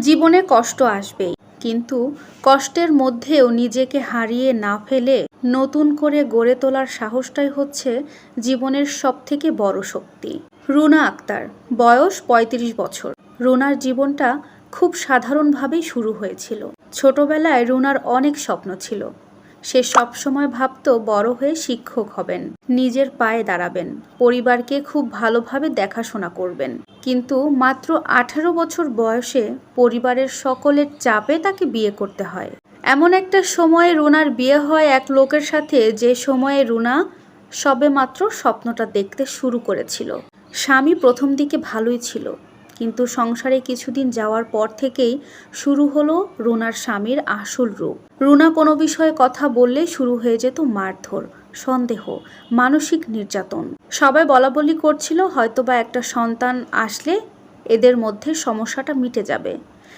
জীবনে কষ্ট আসবেই। কিন্তু কষ্টের মধ্যেও নিজেকে হারিয়ে না ফেলে নতুন করে গড়ে তোলার সাহসটাই হচ্ছে জীবনের সবথেকে বড় শক্তি। রুনা আক্তার, বয়স ৩৫ বছর। রুনার জীবনটা খুব সাধারণভাবেই শুরু হয়েছিল। ছোটবেলায় রুনার অনেক স্বপ্ন ছিল। সে সবসময় ভাবতো বড় হয়ে শিক্ষক হবেন, নিজের পায়ে দাঁড়াবেন, পরিবারকে খুব ভালোভাবে দেখাশোনা করবেন। কিন্তু মাত্র আঠারো বছর বয়সে পরিবারের সকলের চাপে তাকে বিয়ে করতে হয়। এমন একটা সময়ে রুনার বিয়ে হয় এক লোকের সাথে যে সময়ে রুনা সবে মাত্র স্বপ্নটা দেখতে শুরু করেছিল। স্বামী প্রথম দিকে ভালোই ছিল কিন্তু সংসারে কিছুদিন যাওয়ার পর থেকেই শুরু হলো রুনার স্বামীর আসল রূপ। রুনা কোনো বিষয়ে কথা বললে শুরু হয়ে যেত মারধর, সন্দেহ, মানসিক নির্যাতন। সবাই বলা বলি করছিল হয়তোবা একটা সন্তান আসলে এদের মধ্যে সমস্যাটা মিটে যাবে।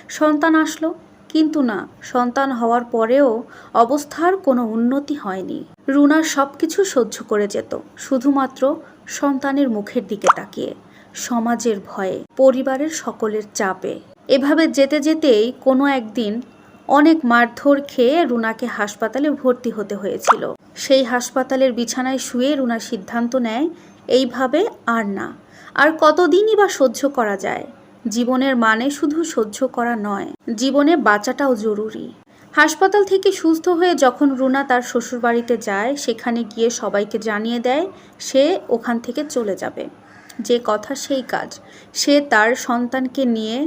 সন্তান আসলো, কিন্তু না, সন্তান হওয়ার পরেও অবস্থার কোনো উন্নতি হয়নি। রুনা সব কিছু সহ্য করে যেত, শুধুমাত্র সন্তানের মুখের দিকে তাকিয়ে। সমাজের ভয়ে, পরিবারের সকলের চাপে। এভাবে যেতে যেতেই কোনো একদিন অনেক মারধর খেয়ে রুনাকে হাসপাতালে ভর্তি হতে হয়েছিল। সেই হাসপাতালের বিছানায় শুয়ে রুনা সিদ্ধান্ত নেয়, এইভাবে আর না। আর কতদিনই বা সহ্য করা যায়? জীবনের মানে শুধু সহ্য করা নয়, জীবনে বাঁচাটাও জরুরি। হাসপাতাল থেকে সুস্থ হয়ে যখন রুনা তার শ্বশুরবাড়িতে যায়, সেখানে গিয়ে সবাইকে জানিয়ে দেয়, সে ওখান থেকে চলে যাবে। যে কথা সেই কাজ। সে তার সন্তানকে নিয়ে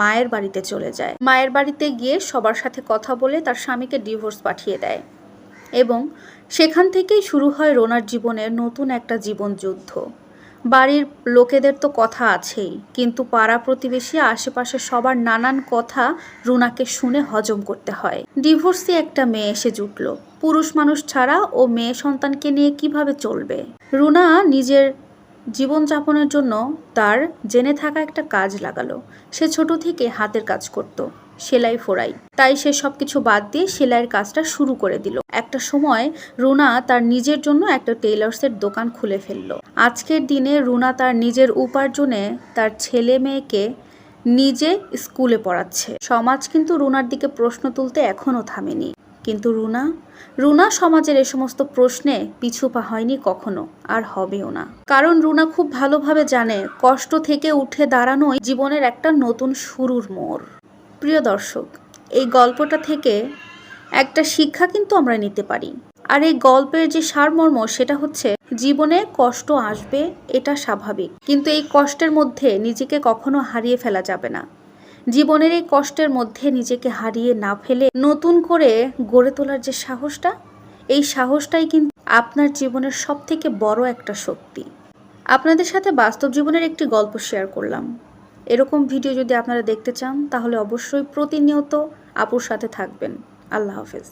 মায়ের বাড়িতে চলে যায়। মায়ের বাড়িতে গিয়ে সবার সাথে কথা বলে তার স্বামীকে ডিভোর্স পাঠিয়ে দেয় এবং সেখান থেকেই শুরু হয় রোনার জীবনের নতুন একটা জীবন যুদ্ধ বাড়ির লোকেদের তো কথা আছেই, কিন্তু পাড়া প্রতিবেশী আশেপাশে সবার নানান কথা রুনাকে শুনে হজম করতে হয়। ডিভোর্সি একটা মেয়ে এসে জুটল। পুরুষ মানুষ ছাড়া ও মেয়ে সন্তানকে নিয়ে কীভাবে চলবে? রুনা নিজের জীবনযাপনের জন্য তার জেনে থাকা একটা কাজ লাগালো। সে ছোট থেকে হাতের কাজ করত, সেলাই ফোড়াই। তাই সে সব কিছু বাদ দিয়ে সেলাইয়ের কাজটা শুরু করে দিল। একটা সময় রুনা তার নিজের জন্য একটা টেইলার্সের দোকান খুলে ফেলল। আজকের দিনে রুনা তার নিজের উপার্জনে তার ছেলে মেয়েকে নিজে স্কুলে পড়াচ্ছে। সমাজ কিন্তু রুনার দিকে প্রশ্ন তুলতে এখনও থামেনি। কিন্তু রুনা রুনা সমাজের এ সমস্ত প্রশ্নে পিছু পা হয়নি কখনো, আর হবেও না। কারণ রুনা খুব ভালোভাবে জানে, কষ্ট থেকে উঠে দাঁড়ানোই জীবনের একটা নতুন শুরুর মোড়। প্রিয় দর্শক, এই গল্পটা থেকে একটা শিক্ষা কিন্তু আমরা নিতে পারি। আর এই গল্পের যে সারমর্ম, সেটা হচ্ছে জীবনে কষ্ট আসবে, এটা স্বাভাবিক। কিন্তু এই কষ্টের মধ্যে নিজেকে কখনো হারিয়ে ফেলা যাবে না। জীবনের এই কষ্টের মধ্যে নিজেকে হারিয়ে না ফেলে নতুন করে গড়ে তোলার যে সাহসটা, এই সাহসটাই কিন্তু আপনার জীবনের সব থেকে বড় একটা শক্তি। আপনাদের সাথে বাস্তব জীবনের একটি গল্প শেয়ার করলাম। এরকম ভিডিও যদি আপনারা দেখতে চান, তাহলে অবশ্যই প্রতিনিয়ত আপুর সাথে থাকবেন। আল্লাহ হাফেজ।